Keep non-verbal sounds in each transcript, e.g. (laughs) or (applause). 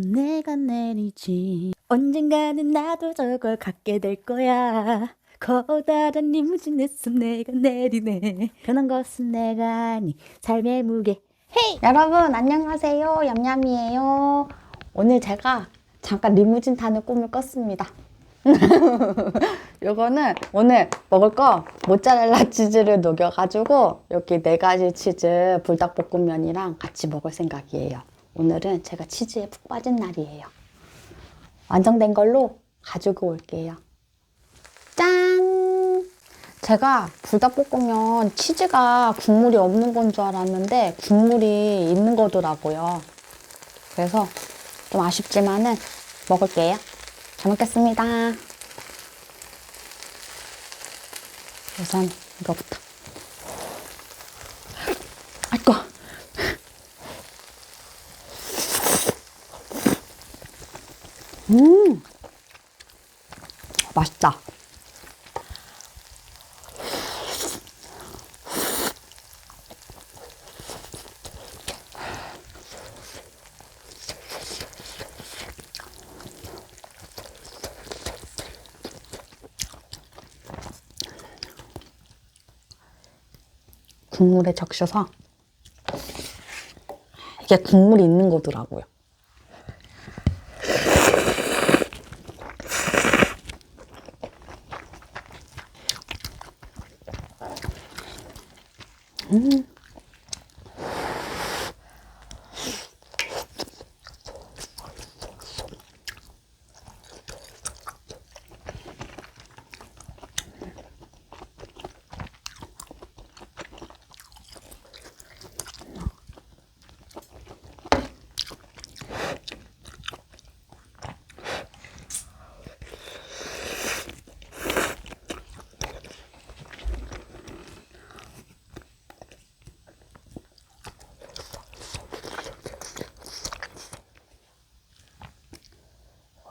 내가 내리지. 언젠가는 나도 저걸 갖게 될 거야. 커다란 리무진에서 내가 내리네. 변한 것은 내가 아니 삶의 무게. 헤이! 여러분 안녕하세요. 얌얌이에요. 오늘 제가 잠깐 리무진 타는 꿈을 꿨습니다. (laughs) 요거는 오늘 먹을 거 모짜렐라 치즈를 녹여가지고 여기 네 가지 치즈 불닭볶음면이랑 같이 먹을 생각이에요 오늘은 제가 치즈에 푹 빠진 날이에요 완성된 걸로 가지고 올게요 짠 제가 불닭볶음면 치즈가 국물이 없는 건 줄 알았는데 국물이 있는 거더라고요. 그래서 좀 아쉽지만은 먹을게요. 잘 먹겠습니다. 우선 이거부터. 아이고. 음. 맛있다. 국물에 적셔서 이게 국물이 있는 거더라고요. 음.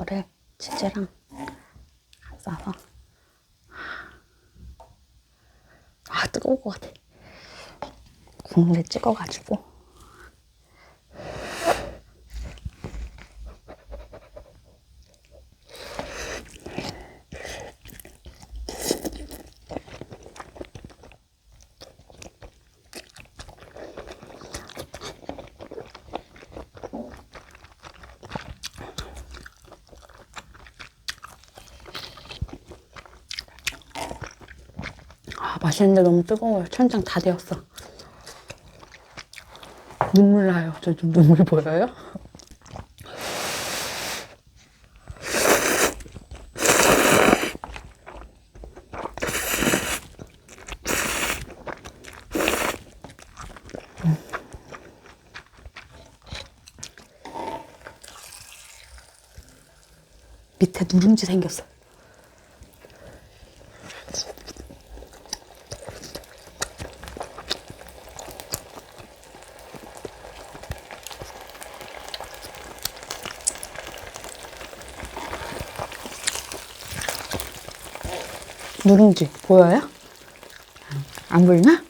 이거를 치즈랑 싸서 아 뜨거울 것 같아. 국물에 찍어가지고 아 맛있는데 너무 뜨거워요 천장 다 되었어 눈물 나요 저 좀 눈물 보여요? 밑에 누룽지 생겼어. 누룽지 보여요? 안 보이나?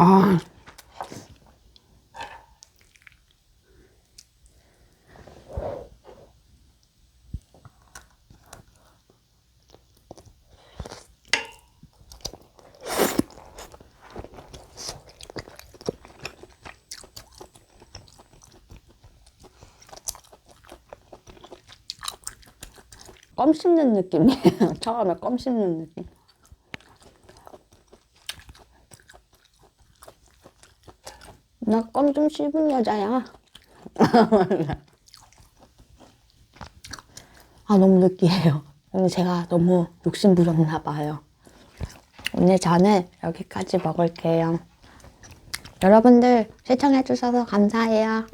아. 껌 씹는 느낌이에요. (laughs) 처음에 껌 씹는 느낌. 나 껌 좀 씹은 여자야. 아, 너무 느끼해요. 오늘 제가 너무 욕심 부렸나 봐요. 오늘 저는 여기까지 먹을게요. 여러분들 시청해주셔서 감사해요.